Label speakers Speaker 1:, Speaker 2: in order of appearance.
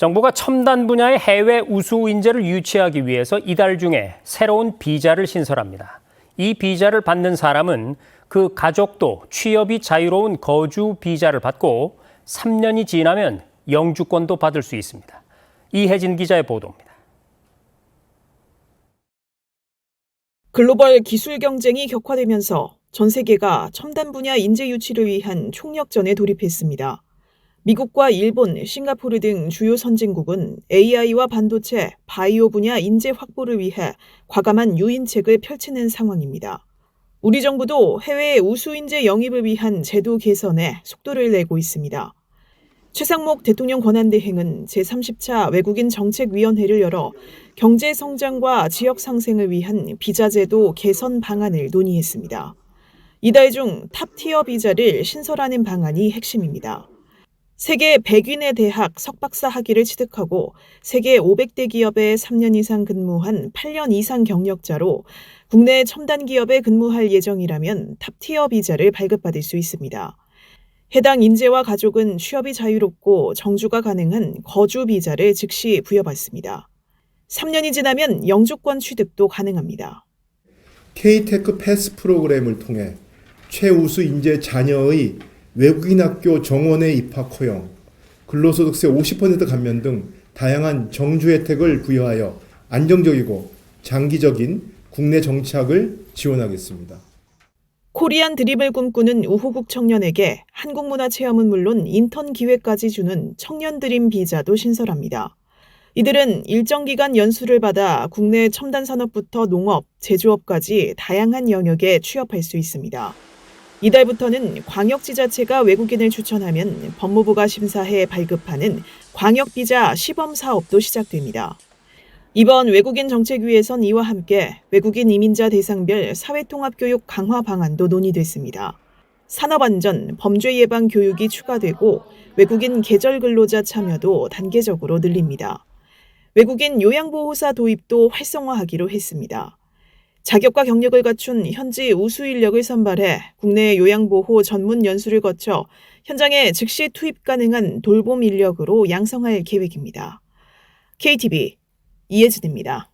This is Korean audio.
Speaker 1: 정부가 첨단 분야의 해외 우수 인재를 유치하기 위해서 이달 중에 새로운 비자를 신설합니다. 이 비자를 받는 사람은 그 가족도 취업이 자유로운 거주 비자를 받고 3년이 지나면 영주권도 받을 수 있습니다. 이혜진 기자의 보도입니다.
Speaker 2: 글로벌 기술 경쟁이 격화되면서 전 세계가 첨단 분야 인재 유치를 위한 총력전에 돌입했습니다. 미국과 일본, 싱가포르 등 주요 선진국은 AI와 반도체, 바이오 분야 인재 확보를 위해 과감한 유인책을 펼치는 상황입니다. 우리 정부도 해외 우수 인재 영입을 위한 제도 개선에 속도를 내고 있습니다. 최상목 대통령 권한대행은 제30차 외국인 정책위원회를 열어 경제 성장과 지역 상생을 위한 비자 제도 개선 방안을 논의했습니다. 이달 중 탑티어 비자를 신설하는 방안이 핵심입니다. 세계 100위의 대학 석박사 학위를 취득하고 세계 500대 기업에 3년 이상 근무한 8년 이상 경력자로 국내 첨단 기업에 근무할 예정이라면 탑티어 비자를 발급받을 수 있습니다. 해당 인재와 가족은 취업이 자유롭고 정주가 가능한 거주 비자를 즉시 부여받습니다. 3년이 지나면 영주권 취득도 가능합니다.
Speaker 3: K-테크 패스 프로그램을 통해 최우수 인재 자녀의 외국인 학교 정원에 입학 허용, 근로소득세 50% 감면 등 다양한 정주 혜택을 부여하여 안정적이고 장기적인 국내 정착을 지원하겠습니다.
Speaker 2: 코리안 드림을 꿈꾸는 우호국 청년에게 한국 문화 체험은 물론 인턴 기회까지 주는 청년 드림 비자도 신설합니다. 이들은 일정 기간 연수를 받아 국내 첨단 산업부터 농업, 제조업까지 다양한 영역에 취업할 수 있습니다. 이달부터는 광역지자체가 외국인을 추천하면 법무부가 심사해 발급하는 광역비자 시범 사업도 시작됩니다. 이번 외국인 정책위에선 이와 함께 외국인 이민자 대상별 사회통합교육 강화 방안도 논의됐습니다. 산업안전, 범죄 예방 교육이 추가되고 외국인 계절 근로자 참여도 단계적으로 늘립니다. 외국인 요양보호사 도입도 활성화하기로 했습니다. 자격과 경력을 갖춘 현지 우수 인력을 선발해 국내 요양보호 전문 연수를 거쳐 현장에 즉시 투입 가능한 돌봄 인력으로 양성할 계획입니다. KTV 이혜진입니다.